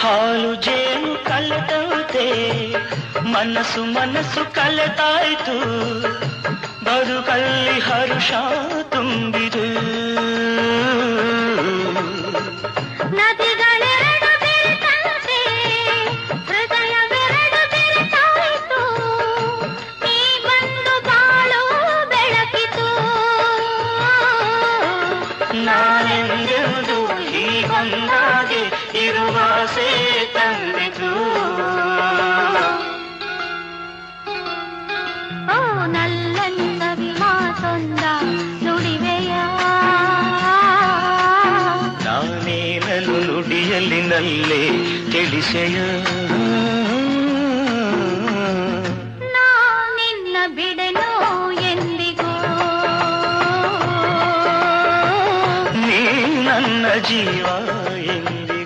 ಹಾಲು ಜೇನು ಕಲೆತಂತೆ ಮನಸ್ಸು ಮನಸ್ಸು ಕಲೆತಾಯ್ತು. ಬದುಕಲ್ಲಿ ಹರುಷ ತುಂಬಿದು. ನದಿಗಳೆರಡು ಬೆರೆತಂತೆ ಹೃದಯವೆರಡು ಬೆರೆತಾಯಿತು ನೀ ಬಂದು ಬಾಳು ಬೆಳಕಿತು ನಾನೆಂದೆಂದು ಹೀಗೊಂದಾಗಿ ಇರುವ ಆಸೆ ತಂದಿತು ಓ ನುಡಿಯಲ್ಲಿ ನಲ್ಲೇ ತಿಳಿಸೆಯ? ನನ್ನ ಜೀವ ಎಂದಿ